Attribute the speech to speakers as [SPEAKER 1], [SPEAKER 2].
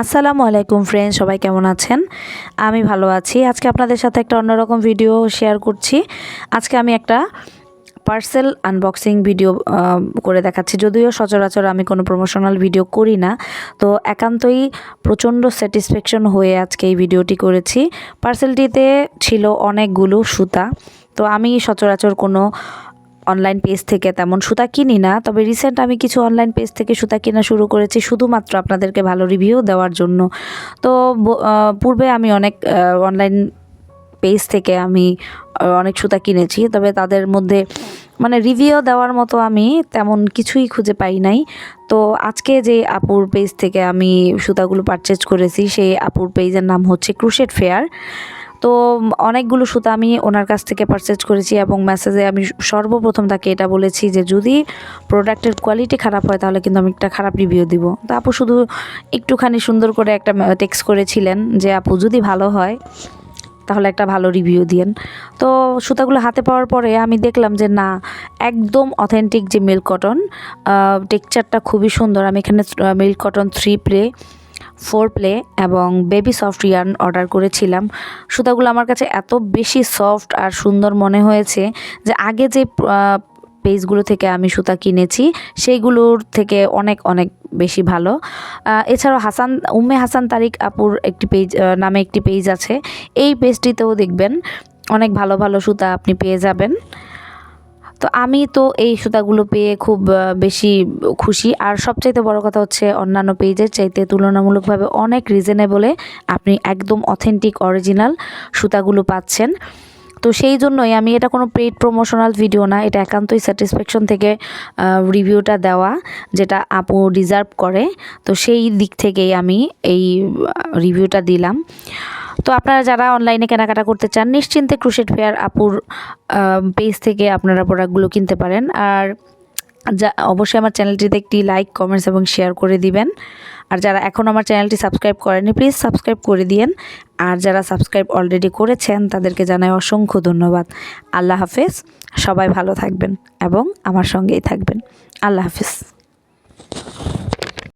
[SPEAKER 1] আসসালামু আলাইকুম ফ্রেন্ড সবাই কেমন আছেন? আমি ভালো আছি। আজকে আপনাদের সাথে একটা অন্যরকম ভিডিও শেয়ার করছি। আজকে আমি একটা পার্সেল আনবক্সিং ভিডিও করে দেখাচ্ছি। যদিও সচরাচর আমি কোনো প্রমোশনাল ভিডিও করি না, তো একান্তই প্রচণ্ড স্যাটিসফ্যাকশন হয়ে আজকে এই ভিডিওটি করেছি। পার্সেলটিতে ছিল অনেকগুলো সুতা, তো আমি সচরাচর কোনো অনলাইন পেজ থেকে তেমন সুতা কিনি না। তবে রিসেন্ট আমি কিছু অনলাইন পেজ থেকে সুতা কেনা শুরু করেছি, শুধুমাত্র আপনাদেরকে ভালো রিভিউ দেওয়ার জন্য। তো পূর্বে আমি অনেক অনলাইন পেজ থেকে আমি অনেক সুতা কিনেছি। তবে তাদের মধ্যে মানে রিভিউ দেওয়ার মতো আমি তেমন কিছুই খুঁজে পাই নাই। তো আজকে যে আপুর পেজ থেকে আমি সুতাগুলো পারচেজ করেছি, সেই আপুর পেজের নাম হচ্ছে ক্রুশেট ফেয়ার তো অনেকগুলো সুতা আমি ওনার কাছ থেকে পারচেজ করেছি এবং মেসেজে আমি সর্বপ্রথম তাকে এটা বলেছি যে, যদি প্রোডাক্টের কোয়ালিটি খারাপ হয়, তাহলে কিন্তু আমি একটা খারাপ রিভিউ দিব। তো আপু শুধু একটুখানি সুন্দর করে একটা টেক্সট করেছিলেন যে, আপু, যদি ভালো হয়, তাহলে একটা ভালো রিভিউ দিয়েন। তো সুতাগুলো হাতে পাওয়ার পরে আমি দেখলাম যে, না, একদম অথেন্টিক যে মিল্ক কটন টেক্সচারটা খুবই সুন্দর। আমি এখানে milk cotton three ply four ply এবং বেবি সফট ইয়ার্ন অর্ডার করেছিলাম। সুতাগুলো আমার কাছে এত বেশি সফট আর সুন্দর মনে হয়েছে যে আগে যে পেজগুলো থেকে আমি সুতা কিনেছি, সেইগুলোর থেকে অনেক অনেক বেশি ভালো। এছাড়াও হাসান, উম্মে হাসান তারিক আপুর একটি পেজ নামে একটি পেজ আছে। এই পেজটিতেও দেখবেন অনেক ভালো ভালো সুতা আপনি পেয়ে যাবেন। তো আমি তো এই সুতাগুলো পেয়ে খুব বেশি খুশি। আর সবচাইতে বড় কথা হচ্ছে অন্যান্য পেজের চাইতে তুলনামূলকভাবে অনেক রিজনেবলে আপনি একদম অথেন্টিক অরিজিনাল সুতাগুলো পাচ্ছেন। তো সেই জন্যই আমি, এটা কোনো পেইড প্রমোশনাল ভিডিও না, এটা একান্তই স্যাটিসফ্যাকশন থেকে রিভিউটা দেওয়া, যেটা আপু ডিজার্ভ করে। তো সেই দিক থেকেই আমি এই রিভিউটা দিলাম। তো আপনারা যারা অনলাইনে কেনাকাটা করতে চান, নিশ্চিন্তে ক্রুশেট ফেয়ার আপুর পেজ থেকে আপনারা প্রোডাক্টগুলো কিনতে পারেন। আর যা, অবশ্যই আমার চ্যানেলটিতে একটি লাইক কমেন্টস এবং শেয়ার করে দিবেন। আর যারা এখন আমার চ্যানেলটি সাবস্ক্রাইব করেনি প্লিজ সাবস্ক্রাইব করে দিয়েন। আর যারা সাবস্ক্রাইব অলরেডি করেছেন, তাদেরকে জানাই অসংখ্য ধন্যবাদ। আল্লাহ হাফেজ, সবাই ভালো থাকবেন এবং আমার সঙ্গেই থাকবেন। আল্লাহ হাফেজ।